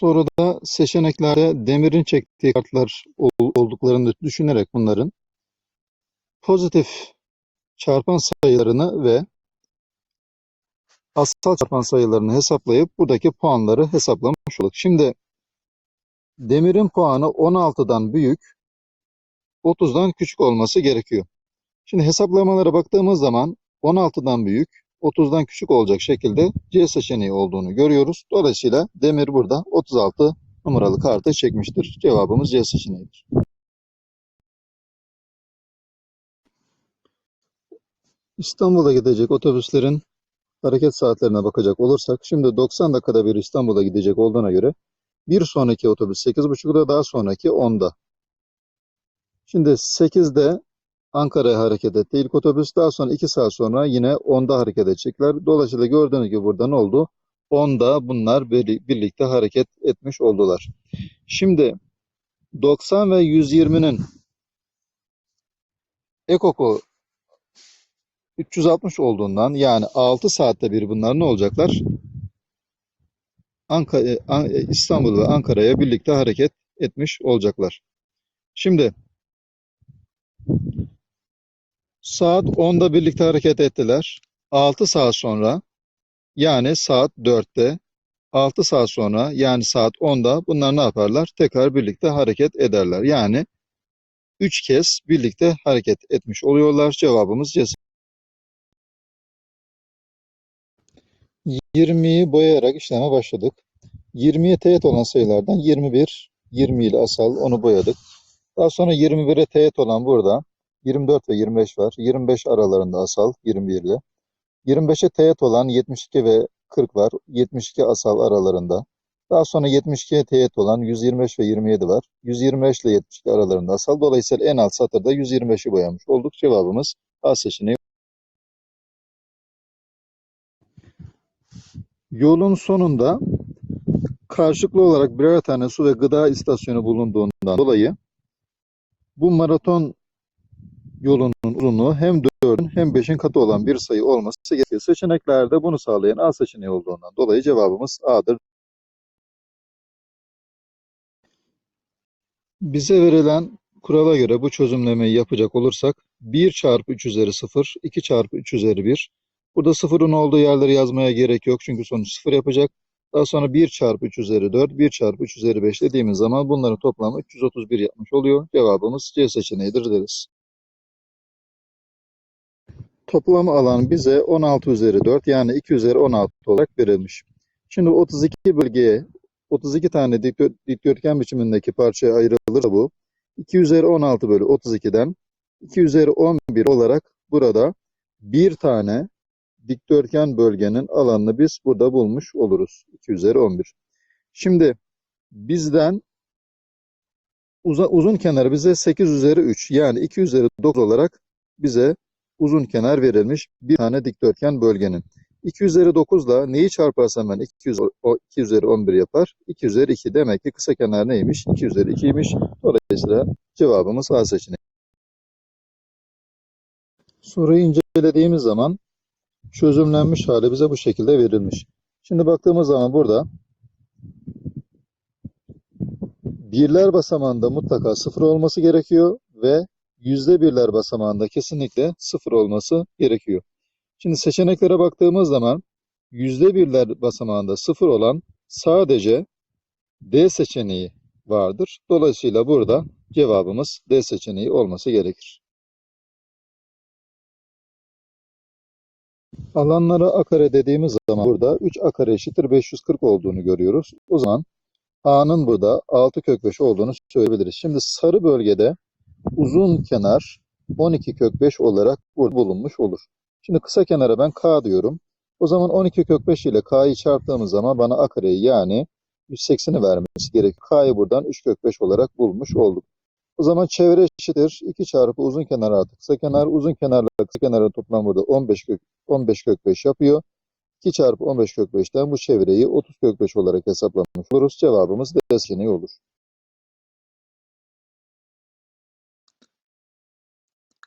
Soruda seçeneklerde demirin çektiği kartlar ol- olduklarını düşünerek bunların pozitif çarpan sayılarını ve asal çarpan sayılarını hesaplayıp buradaki puanları hesaplamış olduk. Şimdi demirin puanı 16'dan büyük, 30'dan küçük olması gerekiyor. Şimdi hesaplamalara baktığımız zaman 16'dan büyük, 30'dan küçük olacak şekilde C seçeneği olduğunu görüyoruz. Dolayısıyla demir burada 36 numaralı kartı çekmiştir. Cevabımız C seçeneğidir. İstanbul'a gidecek otobüslerin hareket saatlerine bakacak olursak, şimdi 90 dakikada bir İstanbul'a gidecek olduğuna göre bir sonraki otobüs 8.30'da daha sonraki 10'da. Şimdi 8'de Ankara'ya hareket etti. İlk otobüs daha sonra 2 saat sonra yine 10'da hareket edecekler. Dolayısıyla gördüğünüz gibi burada ne oldu? 10'da bunlar bir- birlikte hareket etmiş oldular. Şimdi 90 ve 120'nin ekoku 360 olduğundan yani 6 saatte bir bunlar ne olacaklar? Ankara, An- İstanbul ve Ankara'ya birlikte hareket etmiş olacaklar. Şimdi saat 10'da birlikte hareket ettiler. 6 saat sonra yani saat 4'te 6 saat sonra yani saat 10'da bunlar ne yaparlar? Tekrar birlikte hareket ederler. Yani 3 kez birlikte hareket etmiş oluyorlar. Cevabımız C. 20'yi boyayarak işleme başladık. 20'ye teğet olan sayılardan 21, 20 ile asal onu boyadık. Daha sonra 21'e teğet olan burada 24 ve 25 var. 25 aralarında asal 21 ile. 25'e teğet olan 72 ve 40 var. 72 asal aralarında. Daha sonra 72'ye teğet olan 125 ve 27 var. 125 ile 72 aralarında asal. Dolayısıyla en alt satırda 125'i boyamış olduk. Cevabımız A seçeneği. Yolun sonunda karşılıklı olarak birer tane su ve gıda istasyonu bulunduğundan dolayı bu maraton yolunun uzunluğu hem 4'ün hem 5'in katı olan bir sayı olması gerekiyor. Seçeneklerde bunu sağlayan A seçeneği olduğundan dolayı cevabımız A'dır. Bize verilen kurala göre bu çözümlemeyi yapacak olursak 1 çarpı 3 üzeri 0, 2 çarpı 3 üzeri 1. Burada sıfırın olduğu yerleri yazmaya gerek yok çünkü sonuç 0 yapacak. Daha sonra 1 çarpı 3 üzeri 4, 1 çarpı 3 üzeri 5 dediğimiz zaman bunların toplamı 331 yapmış oluyor. Cevabımız C seçeneğidir deriz. Toplam alan bize 16 üzeri 4 yani 2 üzeri 16 olarak verilmiş. Şimdi 32 bölgeye 32 tane dikdö- dikdörtgen biçimindeki parçaya ayrılırsa bu 2 üzeri 16 bölü 32'den 2 üzeri 11 olarak burada bir tane dikdörtgen bölgenin alanını biz burada bulmuş oluruz. 2 üzeri 11. Şimdi bizden uza- uzun kenarı bize 8 üzeri 3 yani 2 üzeri 9 olarak bize uzun kenar verilmiş bir tane dikdörtgen bölgenin. 2 üzeri 9 ile neyi çarparsam ben 2 üzeri, o 2 üzeri 11 yapar. 2 üzeri 2 demek ki kısa kenar neymiş? 2 üzeri 2'ymiş. Dolayısıyla cevabımız A seçeneği. Soruyu incelediğimiz zaman çözümlenmiş hali bize bu şekilde verilmiş. Şimdi baktığımız zaman burada birler basamağında mutlaka sıfır olması gerekiyor ve yüzde birler basamağında kesinlikle sıfır olması gerekiyor. Şimdi seçeneklere baktığımız zaman yüzde birler basamağında sıfır olan sadece D seçeneği vardır. Dolayısıyla burada cevabımız D seçeneği olması gerekir. Alanlara a dediğimiz zaman burada 3 a eşittir 540 olduğunu görüyoruz. O zaman a'nın burada 6 kök 5 olduğunu söyleyebiliriz. Şimdi sarı bölgede uzun kenar 12 kök 5 olarak bulunmuş olur. Şimdi kısa kenara ben k diyorum. O zaman 12 kök 5 ile k'yı çarptığımız zaman bana a kareyi yani 180'i vermesi gerekiyor. K'yı buradan 3 kök 5 olarak bulmuş olduk. O zaman çevre eşittir 2 çarpı uzun kenar artı kısa kenar. Uzun kenarla kısa kenarın toplamı burada 15 kök 15 kök 5 yapıyor. 2 çarpı 15 kök 5'ten bu çevreyi 30 kök 5 olarak hesaplamış oluruz. Cevabımız D seçeneği olur.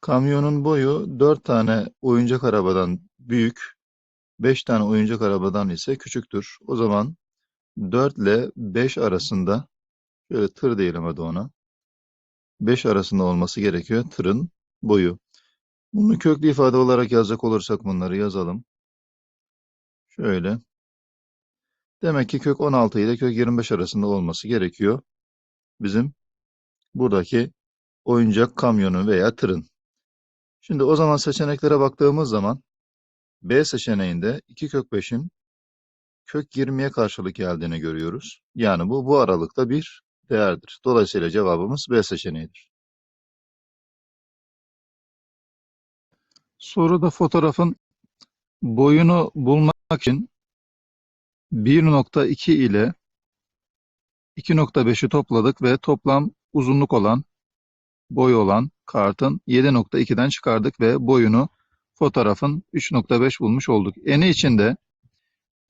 Kamyonun boyu 4 tane oyuncak arabadan büyük, 5 tane oyuncak arabadan ise küçüktür. O zaman 4 ile 5 arasında şöyle tır diyelim hadi ona. 5 arasında olması gerekiyor tırın boyu. Bunu köklü ifade olarak yazacak olursak bunları yazalım. Şöyle. Demek ki kök 16 ile kök 25 arasında olması gerekiyor. Bizim buradaki oyuncak kamyonun veya tırın. Şimdi o zaman seçeneklere baktığımız zaman B seçeneğinde 2 kök 5'in kök 20'ye karşılık geldiğini görüyoruz. Yani bu bu aralıkta bir değerdir. Dolayısıyla cevabımız B seçeneğidir. Soruda fotoğrafın boyunu bulmak için 1.2 ile 2.5'i topladık ve toplam uzunluk olan, boy olan kartın 7.2'den çıkardık ve boyunu fotoğrafın 3.5 bulmuş olduk. Eni içinde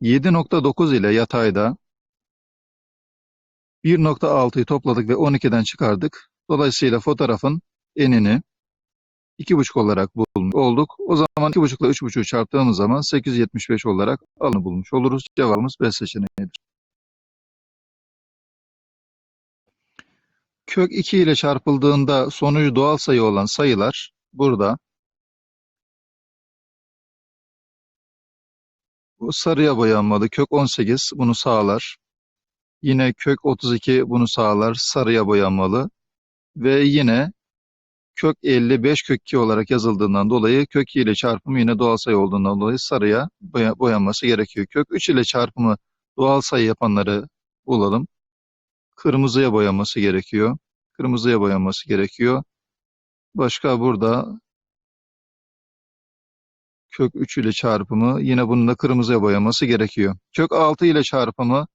7.9 ile yatayda 1.6'yı topladık ve 12'den çıkardık. Dolayısıyla fotoğrafın enini 2.5 olarak bulmuş olduk. O zaman 2.5 ile 3.5'ü çarptığımız zaman 875 olarak alanı bulmuş oluruz. Cevabımız B seçeneğidir. Kök 2 ile çarpıldığında sonucu doğal sayı olan sayılar burada. Bu sarıya boyanmalı. Kök 18 bunu sağlar. Yine kök 32 bunu sağlar. Sarıya boyanmalı. Ve yine kök 55 kök 2 olarak yazıldığından dolayı kök 2 ile çarpımı yine doğal sayı olduğundan dolayı sarıya boya- boyanması gerekiyor. Kök 3 ile çarpımı doğal sayı yapanları bulalım. Kırmızıya boyanması gerekiyor. Kırmızıya boyanması gerekiyor. Başka burada kök 3 ile çarpımı yine bunun da kırmızıya boyaması gerekiyor. Kök 6 ile çarpımı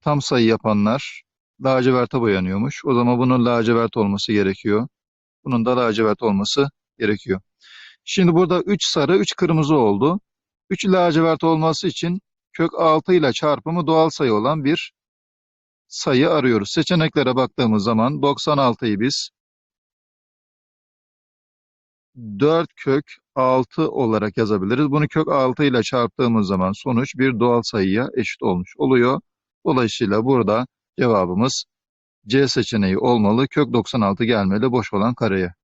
tam sayı yapanlar laciverte boyanıyormuş. O zaman bunun lacivert olması gerekiyor. Bunun da lacivert olması gerekiyor. Şimdi burada 3 sarı 3 kırmızı oldu. 3 lacivert olması için kök 6 ile çarpımı doğal sayı olan bir sayı arıyoruz. Seçeneklere baktığımız zaman 96'yı biz 4 kök 6 olarak yazabiliriz. Bunu kök 6 ile çarptığımız zaman sonuç bir doğal sayıya eşit olmuş oluyor. Dolayısıyla burada cevabımız C seçeneği olmalı. Kök 96 gelmeli boş olan kareye.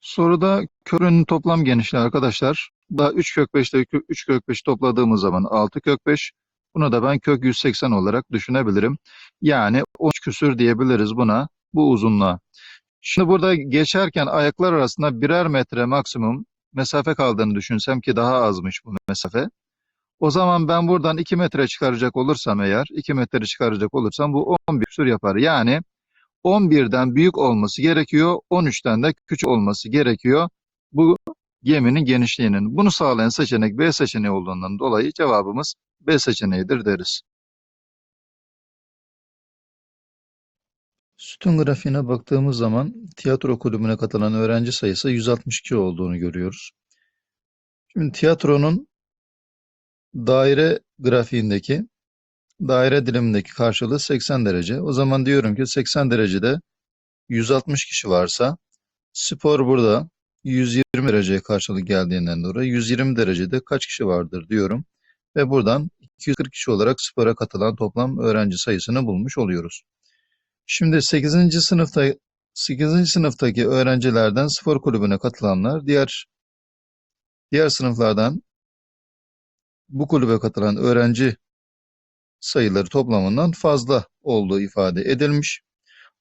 Soruda körün toplam genişliği arkadaşlar. Da 3 kök 5 ile 3 kök 5 topladığımız zaman 6 kök 5. Bunu da ben kök 180 olarak düşünebilirim. Yani 13 küsür diyebiliriz buna bu uzunluğa. Şimdi burada geçerken ayaklar arasında birer metre maksimum mesafe kaldığını düşünsem ki daha azmış bu mesafe. O zaman ben buradan 2 metre çıkaracak olursam eğer, 2 metre çıkaracak olursam bu 11 küsur yapar. Yani 11'den büyük olması gerekiyor, 13'ten de küçük olması gerekiyor. Bu geminin genişliğinin. Bunu sağlayan seçenek B seçeneği olduğundan dolayı cevabımız B seçeneğidir deriz. Sütun grafiğine baktığımız zaman tiyatro kulübüne katılan öğrenci sayısı 162 olduğunu görüyoruz. Şimdi tiyatronun daire grafiğindeki daire dilimindeki karşılığı 80 derece. O zaman diyorum ki 80 derecede 160 kişi varsa spor burada 120 dereceye karşılık geldiğinden dolayı 120 derecede kaç kişi vardır diyorum. Ve buradan 240 kişi olarak spora katılan toplam öğrenci sayısını bulmuş oluyoruz. Şimdi 8. sınıfta 8. sınıftaki öğrencilerden spor kulübüne katılanlar diğer diğer sınıflardan bu kulübe katılan öğrenci sayıları toplamından fazla olduğu ifade edilmiş.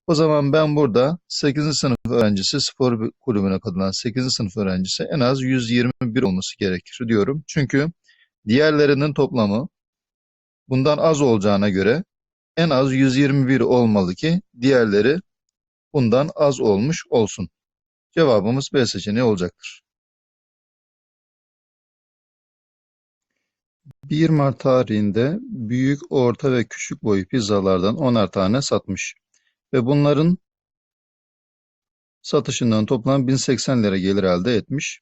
O zaman ben burada 8. sınıf öğrencisi spor kulübüne katılan 8. sınıf öğrencisi en az 121 olması gerekir diyorum. Çünkü diğerlerinin toplamı bundan az olacağına göre en az 121 olmalı ki diğerleri bundan az olmuş olsun. Cevabımız B seçeneği olacaktır. 1 Mart tarihinde büyük, orta ve küçük boy pizzalardan 10'ar tane satmış. Ve bunların satışından toplam 1080 lira gelir elde etmiş.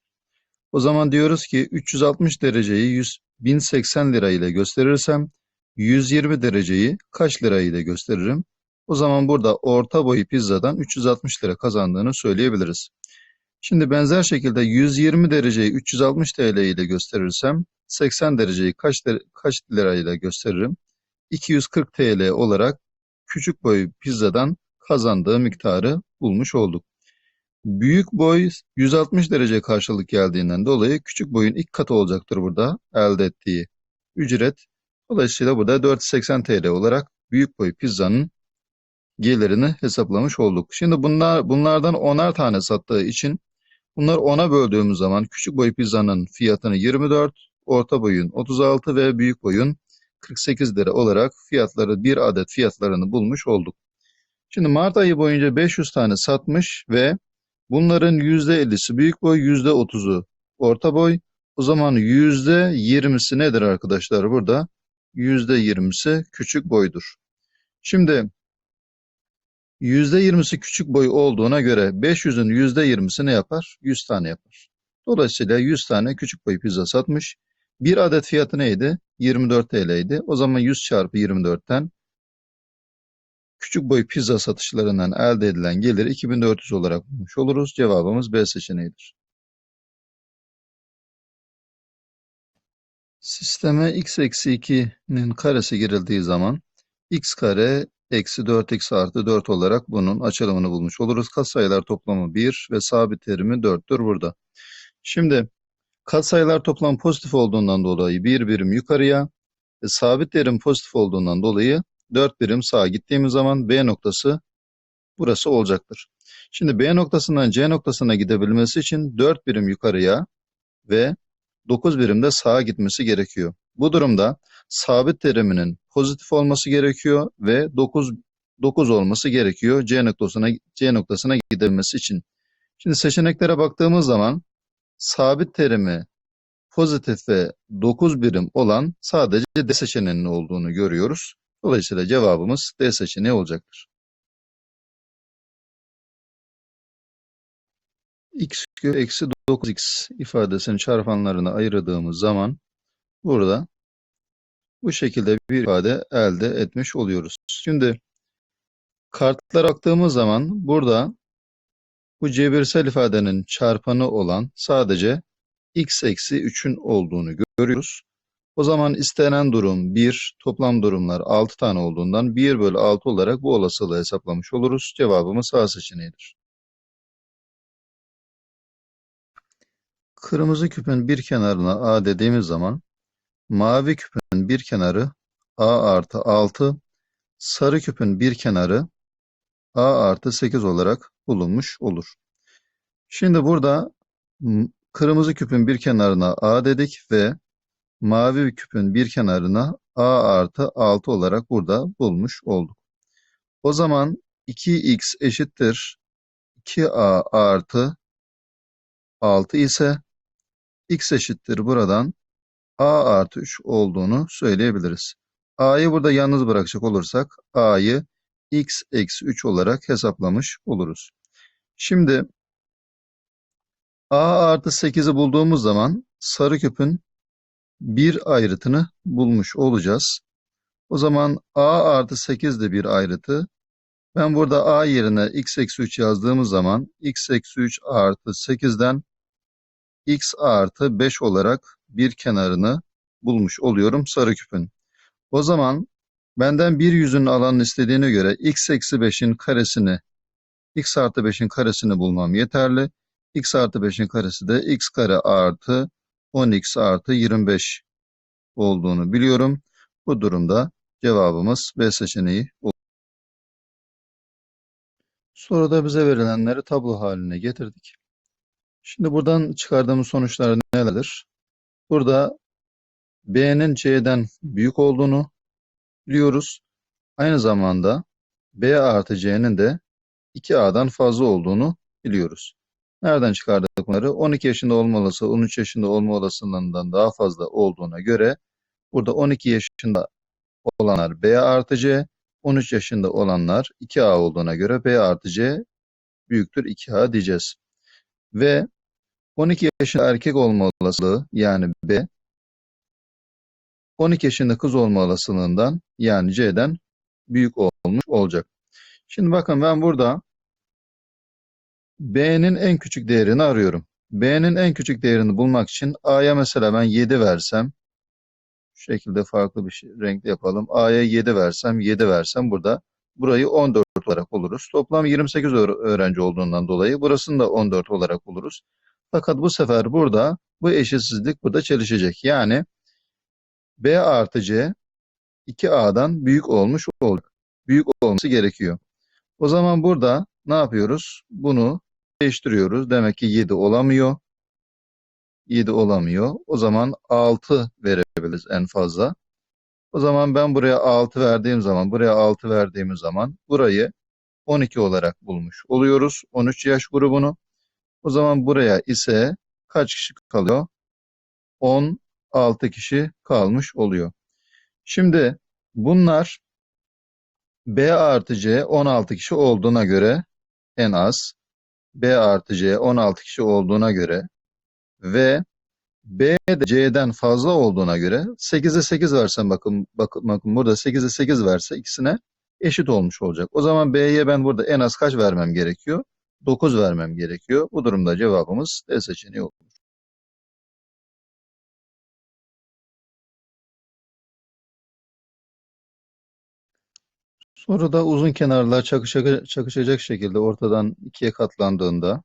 O zaman diyoruz ki 360 dereceyi 100, 1080 lira ile gösterirsem 120 dereceyi kaç lira ile gösteririm? O zaman burada orta boy pizzadan 360 lira kazandığını söyleyebiliriz. Şimdi benzer şekilde 120 dereceyi 360 TL ile gösterirsem 80 dereceyi kaç, kaç lirayla gösteririm? 240 TL olarak küçük boy pizzadan kazandığı miktarı bulmuş olduk. Büyük boy 160 derece karşılık geldiğinden dolayı küçük boyun ilk katı olacaktır burada elde ettiği ücret. Dolayısıyla burada 480 TL olarak büyük boy pizzanın gelirini hesaplamış olduk. Şimdi bunlar bunlardan onar tane sattığı için bunlar ona böldüğümüz zaman küçük boy pizzanın fiyatını 24, orta boyun 36 ve büyük boyun 48 lira olarak fiyatları bir adet fiyatlarını bulmuş olduk. Şimdi Mart ayı boyunca 500 tane satmış ve bunların %50'si büyük boy, %30'u orta boy. O zaman %20'si nedir arkadaşlar burada? %20'si küçük boydur. Şimdi %20'si küçük boy olduğuna göre 500'ün %20'si ne yapar? 100 tane yapar. Dolayısıyla 100 tane küçük boy pizza satmış. Bir adet fiyatı neydi? 24 TL'ydi. O zaman 100 çarpı 24'ten küçük boy pizza satışlarından elde edilen geliri 2400 olarak bulmuş oluruz. Cevabımız B seçeneğidir. Sisteme x eksi 2'nin karesi girildiği zaman x kare eksi 4x artı 4 olarak bunun açılımını bulmuş oluruz. Katsayılar toplamı 1 ve sabit terimi 4'tür burada. Şimdi katsayılar toplam pozitif olduğundan dolayı bir birim yukarıya ve sabit terim pozitif olduğundan dolayı 4 birim sağa gittiğimiz zaman B noktası burası olacaktır. Şimdi B noktasından C noktasına gidebilmesi için 4 birim yukarıya ve 9 birim de sağa gitmesi gerekiyor. Bu durumda sabit teriminin pozitif olması gerekiyor ve 9 9 olması gerekiyor C noktasına C noktasına gidebilmesi için. Şimdi seçeneklere baktığımız zaman sabit terimi pozitif ve 9 birim olan sadece D seçeneğinin olduğunu görüyoruz. Dolayısıyla cevabımız D seçeneği olacaktır. x kök eksi 9x ifadesinin çarpanlarını ayırdığımız zaman burada bu şekilde bir ifade elde etmiş oluyoruz. Şimdi kartlara baktığımız zaman burada bu cebirsel ifadenin çarpanı olan sadece x eksi 3'ün olduğunu görüyoruz. O zaman istenen durum 1, toplam durumlar 6 tane olduğundan 1 bölü 6 olarak bu olasılığı hesaplamış oluruz. Cevabımız A seçeneğidir. Kırmızı küpün bir kenarına A dediğimiz zaman mavi küpün bir kenarı A artı 6, sarı küpün bir kenarı A artı 8 olarak bulunmuş olur. Şimdi burada kırmızı küpün bir kenarına A dedik ve mavi küpün bir kenarına A artı 6 olarak burada bulmuş olduk. O zaman 2x eşittir 2a artı 6 ise x eşittir buradan a artı 3 olduğunu söyleyebiliriz. a'yı burada yalnız bırakacak olursak a'yı x eksi 3 olarak hesaplamış oluruz. Şimdi a artı 8'i bulduğumuz zaman sarı küpün bir ayrıtını bulmuş olacağız. O zaman a artı 8 de bir ayrıtı. Ben burada a yerine x eksi 3 yazdığımız zaman x eksi 3 artı 8'den x artı 5 olarak bir kenarını bulmuş oluyorum sarı küpün. O zaman benden bir yüzünün alanını istediğine göre x eksi 5'in karesini x artı 5'in karesini bulmam yeterli. x artı 5'in karesi de x kare artı 10x artı 25 olduğunu biliyorum. Bu durumda cevabımız B seçeneği olur. Soruda bize verilenleri tablo haline getirdik. Şimdi buradan çıkardığımız sonuçlar nelerdir? Burada B'nin C'den büyük olduğunu biliyoruz. Aynı zamanda B artı C'nin de 2A'dan fazla olduğunu biliyoruz. Nereden çıkardık bunları? 12 yaşında olma olası 13 yaşında olma olasılığından daha fazla olduğuna göre burada 12 yaşında olanlar B artı C, 13 yaşında olanlar 2A olduğuna göre B artı C büyüktür 2A diyeceğiz. Ve 12 yaşında erkek olma olasılığı yani B, 12 yaşında kız olma olasılığından yani C'den büyük olmuş olacak. Şimdi bakın ben burada B'nin en küçük değerini arıyorum. B'nin en küçük değerini bulmak için A'ya mesela ben 7 versem, şu şekilde farklı bir şey, renkli yapalım. A'ya 7 versem, 7 versem burada burayı 14 olarak buluruz. Toplam 28 öğ- öğrenci olduğundan dolayı burasını da 14 olarak buluruz. Fakat bu sefer burada bu eşitsizlik burada çelişecek. Yani B artı C 2A'dan büyük olmuş olacak. Büyük olması gerekiyor. O zaman burada ne yapıyoruz? Bunu değiştiriyoruz. Demek ki 7 olamıyor. 7 olamıyor. O zaman 6 verebiliriz en fazla. O zaman ben buraya 6 verdiğim zaman, buraya 6 verdiğimiz zaman burayı 12 olarak bulmuş oluyoruz. 13 yaş grubunu. O zaman buraya ise kaç kişi kalıyor? 16 kişi kalmış oluyor. Şimdi bunlar B artı C 16 kişi olduğuna göre en az B artı C 16 kişi olduğuna göre ve B de C'den fazla olduğuna göre 8'e 8 versem bakın, bakın, bakın burada 8'e 8 verse ikisine eşit olmuş olacak. O zaman B'ye ben burada en az kaç vermem gerekiyor? 9 vermem gerekiyor. Bu durumda cevabımız D seçeneği olur. Sonra da uzun kenarlar çakışacak, çakışacak şekilde ortadan ikiye katlandığında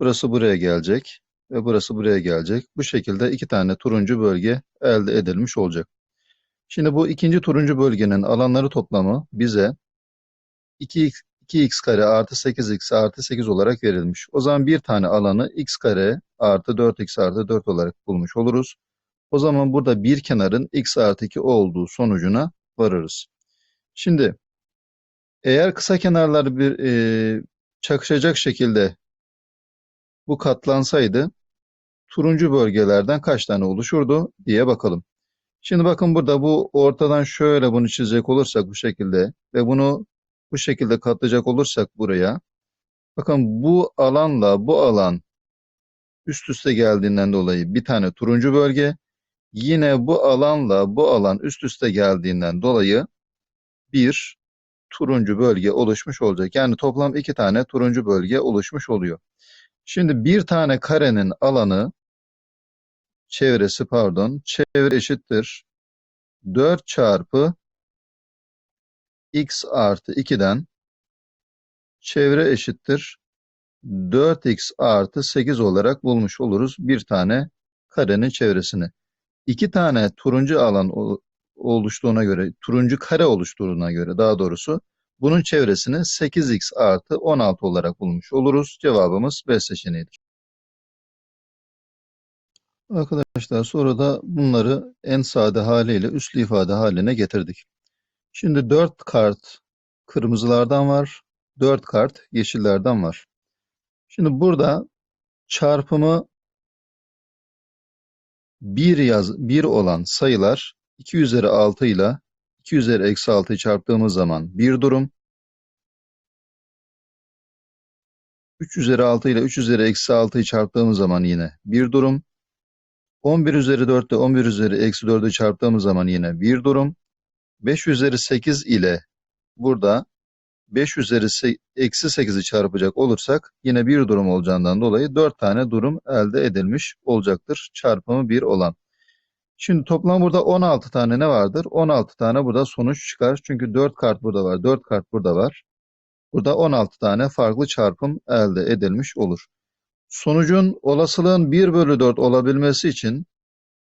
burası buraya gelecek ve burası buraya gelecek. Bu şekilde iki tane turuncu bölge elde edilmiş olacak. Şimdi bu ikinci turuncu bölgenin alanları toplamı bize 2x, 2x kare artı 8x artı 8 olarak verilmiş. O zaman bir tane alanı x kare artı 4x artı 4 olarak bulmuş oluruz. O zaman burada bir kenarın x artı 2 olduğu sonucuna varırız. Şimdi eğer kısa kenarlar bir e, çakışacak şekilde bu katlansaydı turuncu bölgelerden kaç tane oluşurdu diye bakalım. Şimdi bakın burada bu ortadan şöyle bunu çizecek olursak bu şekilde ve bunu bu şekilde katlayacak olursak buraya bakın bu alanla bu alan üst üste geldiğinden dolayı bir tane turuncu bölge yine bu alanla bu alan üst üste geldiğinden dolayı bir turuncu bölge oluşmuş olacak. Yani toplam iki tane turuncu bölge oluşmuş oluyor. Şimdi bir tane karenin alanı çevresi pardon çevre eşittir 4 çarpı x artı 2'den çevre eşittir 4x artı 8 olarak bulmuş oluruz bir tane karenin çevresini. İki tane turuncu alan oluştuğuna göre, turuncu kare oluştuğuna göre daha doğrusu bunun çevresini 8x artı 16 olarak bulmuş oluruz. Cevabımız B seçeneğidir. Arkadaşlar sonra da bunları en sade haliyle üslü ifade haline getirdik. Şimdi 4 kart kırmızılardan var, 4 kart yeşillerden var. Şimdi burada çarpımı 1 yaz 1 olan sayılar 2 üzeri 6 ile 2 üzeri eksi 6'yı çarptığımız zaman bir durum. 3 üzeri 6 ile 3 üzeri eksi 6'yı çarptığımız zaman yine bir durum. 11 üzeri 4 ile 11 üzeri eksi 4'ü çarptığımız zaman yine bir durum. 5 üzeri 8 ile burada 5 üzeri eksi 8'i çarpacak olursak yine bir durum olacağından dolayı 4 tane durum elde edilmiş olacaktır. Çarpımı 1 olan. Şimdi toplam burada 16 tane ne vardır? 16 tane burada sonuç çıkar. Çünkü 4 kart burada var, 4 kart burada var. Burada 16 tane farklı çarpım elde edilmiş olur. Sonucun olasılığın 1 bölü 4 olabilmesi için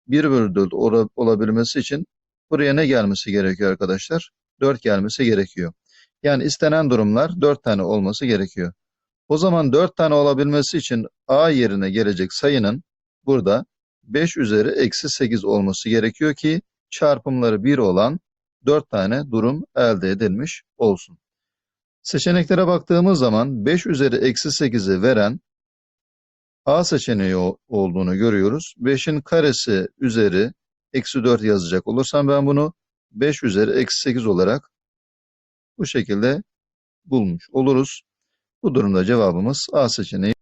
1 bölü 4 ola- olabilmesi için buraya ne gelmesi gerekiyor arkadaşlar? 4 gelmesi gerekiyor. Yani istenen durumlar 4 tane olması gerekiyor. O zaman 4 tane olabilmesi için A yerine gelecek sayının burada 5 üzeri eksi 8 olması gerekiyor ki çarpımları 1 olan 4 tane durum elde edilmiş olsun. Seçeneklere baktığımız zaman 5 üzeri eksi 8'i veren A seçeneği olduğunu görüyoruz. 5'in karesi üzeri eksi 4 yazacak olursam ben bunu 5 üzeri eksi 8 olarak bu şekilde bulmuş oluruz. Bu durumda cevabımız A seçeneği.